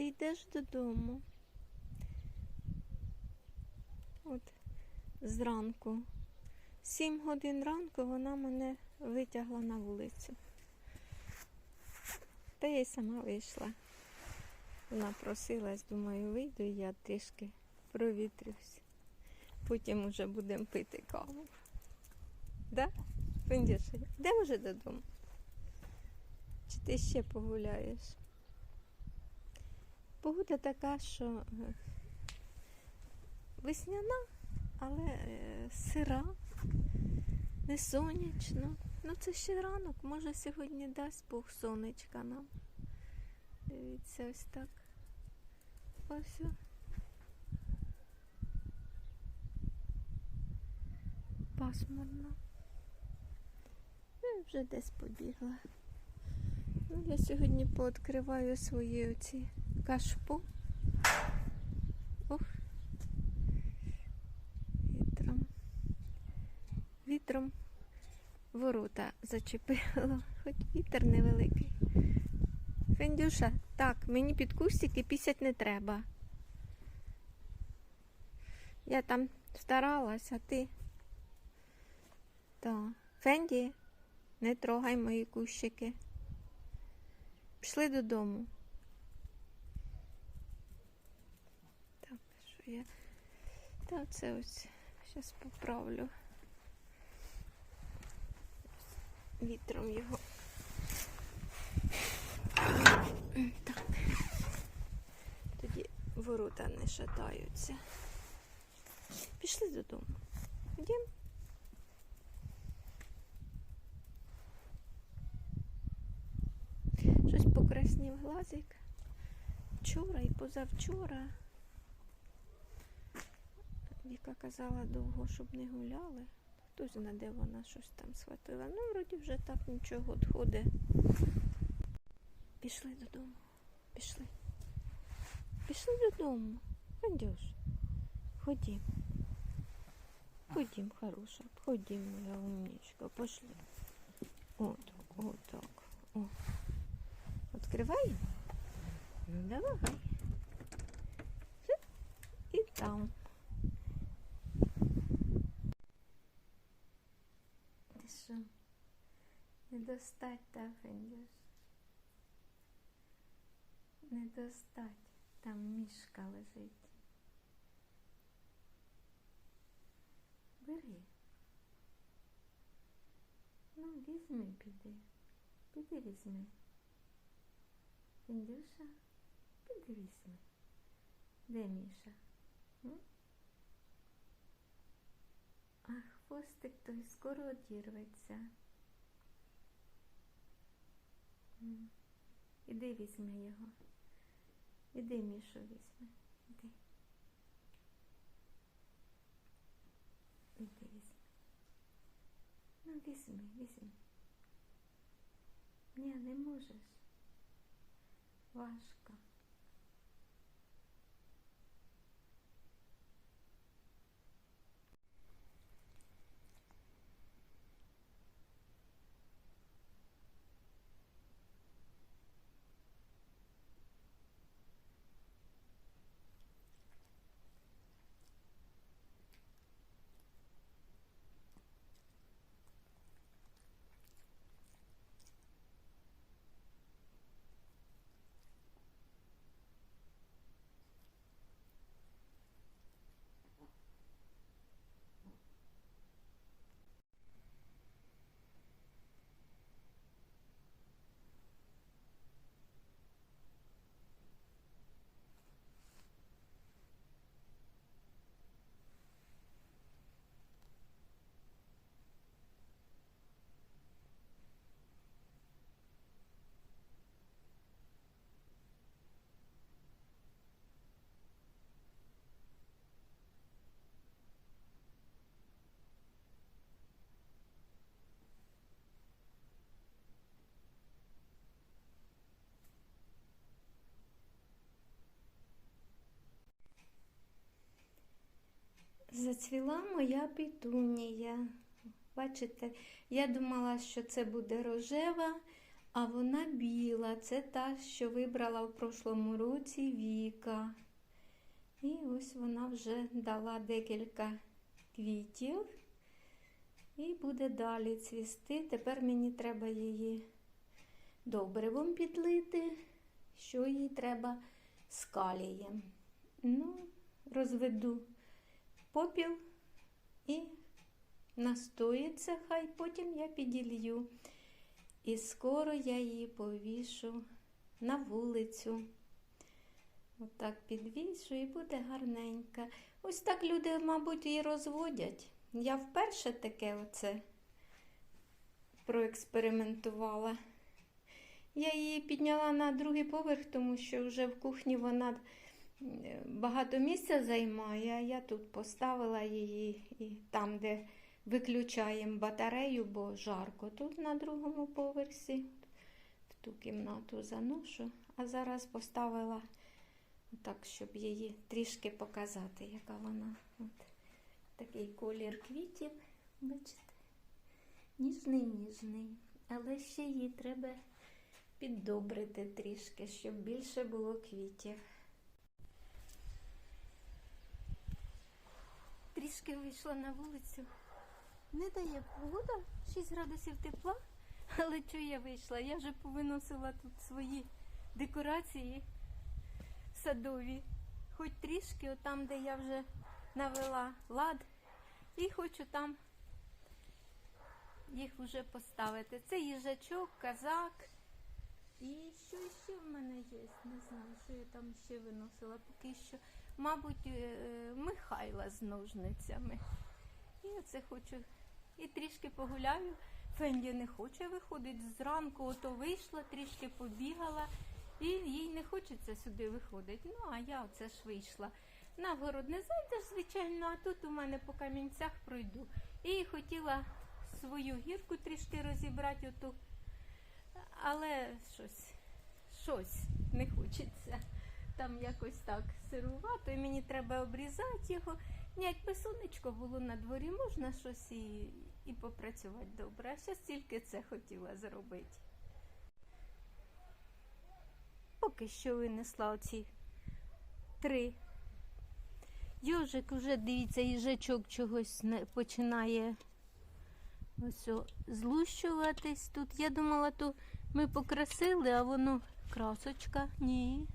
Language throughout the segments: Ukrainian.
ти йдеш додому. От зранку. Сім годин ранку вона мене витягла на вулицю. Та я й сама вийшла. Вона просилась, думаю, вийду і я трішки провітрюсь. Потім уже будемо пити каву. Да? Йдемо вже додому. Чи ти ще погуляєш? Погода така, що е, весняна, але е, сира, не сонячно. Ну це ще ранок, може сьогодні дасть Бог сонечка нам. Дивіться, ось так. Ось. Пасмурно. Ну, вже десь побігла. Я сьогодні пооткриваю свої оці кашпо. Ух. Вітром. Вітром ворота зачепило, хоч вітер невеликий. Фендюша, так, мені під кустики пісять не треба. Я там старалась, а ти. Так. Фенді, не трогай мої кущики. Пішли додому. Так, що я. Та це ось. Зараз поправлю. Вітром його. Так. Тоді ворота не шатаються. Пішли додому. Ходім. Щось покраснів. Вчора і позавчора. Віка казала довго, щоб не гуляли. Хто знає, де вона щось там схватила. Ну, вроді вже так нічого відходить. Пішли додому. Пішли. Пішли додому. Андюш. Ходім. Ходім, хороша. Ходім, моя умнічка. Пошли. От, отак. О. Откривай. Ну, давай. І там. Ти що? Не достать так, Фендюш. Не достать. Там мішка лежить. Бери. Ну, візьми, піди. Піди візьми. Індюша, піди візьми. Де Міша? М? А хвостик той скоро одірветься. Іди візьми його. Іди, Мішу, візьми. Іди. Іди візьми. Ну, візьми, візьми. Ні, не можеш. Важко. Зацвіла моя пітунія. Бачите, я думала, що це буде рожева, А вона біла, це та, що вибрала в прошлому році Віка. І ось вона вже дала декілька квітів і буде далі цвісти. Тепер мені треба її добривом підлити, що їй треба з калієм. Ну, розведу попіл і настоїться, хай потім я піділью. І скоро я її повішу на вулицю. Отак підвішу і буде гарненька. Ось так люди, мабуть, і розводять. Я вперше таке оце проекспериментувала. Я її підняла на другий поверх, тому що вже в кухні вона багато місця займає, я тут поставила її і там, де виключаємо батарею, бо жарко. Тут на другому поверсі, в ту кімнату заношу, а зараз поставила так, щоб її трішки показати, яка вона. От такий колір квітів, бачите, ніжний, ніжний, але ще її треба піддобрити трішки, щоб більше було квітів. Трішки вийшла на вулицю. Не дає погода, 6 градусів тепла, але чого я вийшла? Я вже повиносила тут свої декорації садові, хоч трішки, отам, де я вже навела лад, і хочу там їх вже поставити. Це їжачок, казак. І що ще в мене є? Не знаю, що я там ще виносила. Поки що, мабуть, е, Михайла з ножницями. І оце хочу. І трішки погуляю. Фенді не хоче виходити зранку, ото вийшла, трішки побігала, і їй не хочеться сюди виходити. Ну, а я оце ж вийшла. На город не зайдеш, звичайно, а тут у мене по камінцях пройду. І хотіла свою гірку трішки розібрати оту. Але щось, щось не хочеться. Там якось так сирувато, і мені треба обрізати його. Ні, якби сонечко було на дворі, можна щось і, і попрацювати добре. А зараз тільки це хотіла зробити. Поки що винесла оці три. Йожик уже, дивіться, їжачок чогось починає ось злущуватись тут. Я думала, то ми покрасили, а воно красочка. Ні.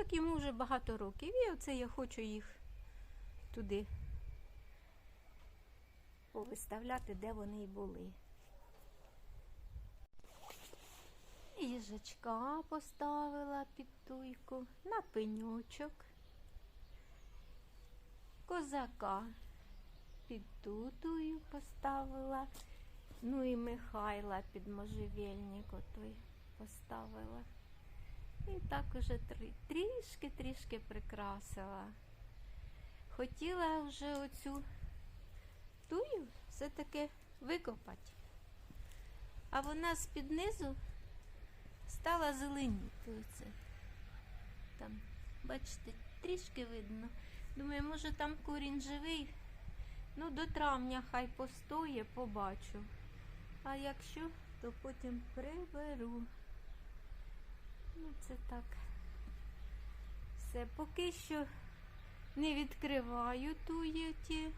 Так йому вже багато років. І оце я хочу їх туди повиставляти, де вони й були. Їжачка поставила під туйку на пеньочок. Козака під тутою поставила. Ну і Михайла під можжевельник отой поставила. І так уже трішки-трішки прикрасила. Хотіла вже оцю тую все-таки викопати. А вона з-під низу стала зеленіти. Там, бачите, трішки видно. Думаю, може там корінь живий. Ну, до травня хай постоє, побачу. А якщо, то потім приберу. Ну, це так. Все, поки що не відкриваю туєті.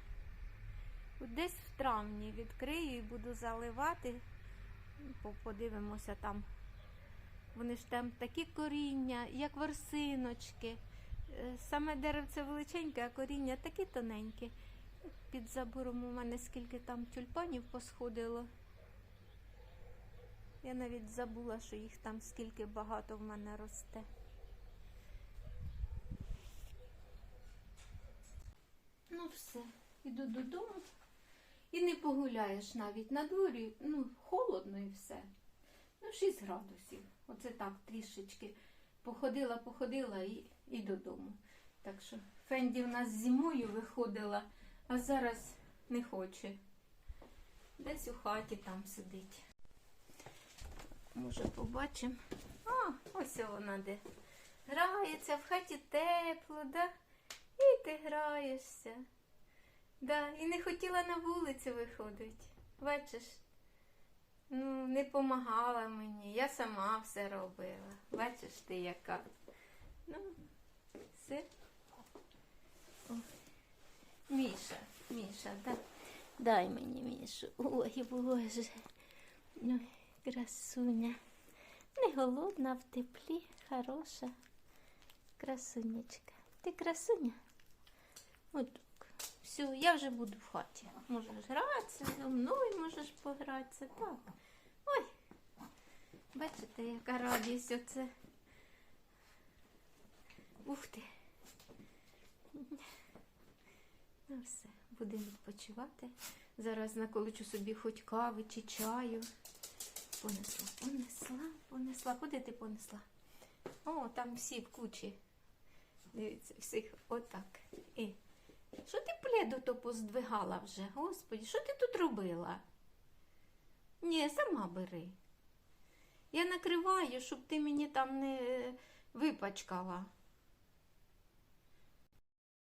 Десь в травні відкрию і буду заливати. Подивимося там. Вони ж там такі коріння, як ворсиночки. Е, Саме деревце величеньке, а коріння такі тоненькі. Під забором у мене скільки там тюльпанів посходило. Я навіть забула, що їх там скільки багато в мене росте. Ну все, іду додому і не погуляєш навіть на дворі. Ну, холодно і все. Ну, 6 градусів. Оце так трішечки. Походила, походила і, і додому. Так що Фенді в нас зимою виходила, а зараз не хоче. Десь у хаті там сидить. Може, побачимо. А, ось вона де. Грається, в хаті тепло, да? І ти граєшся. Да, і не хотіла на вулицю виходити. Бачиш? Ну, не помагала мені, я сама все робила. Бачиш ти яка. Ну, все. Ой. Міша, Міша, да. дай мені Мішу. Ой, Боже. Ой, красуня. Не голодна, в теплі, хороша. Красунечка. Ти красуня? Отак. Все, я вже буду в хаті. Можеш гратися зі мною, можеш погратися. Так. Ой. Бачите, яка радість оце. Ух ти. Ну все, будемо відпочивати. Зараз наколочу собі хоч кави чи чаю. Понесла, понесла, понесла. Куди ти понесла? О, там всі в кучі. Дивіться, всіх отак. І. Що ти пледу то поздвигала вже? Господі, що ти тут робила? Ні, сама бери. Я накриваю, щоб ти мені там не випачкала.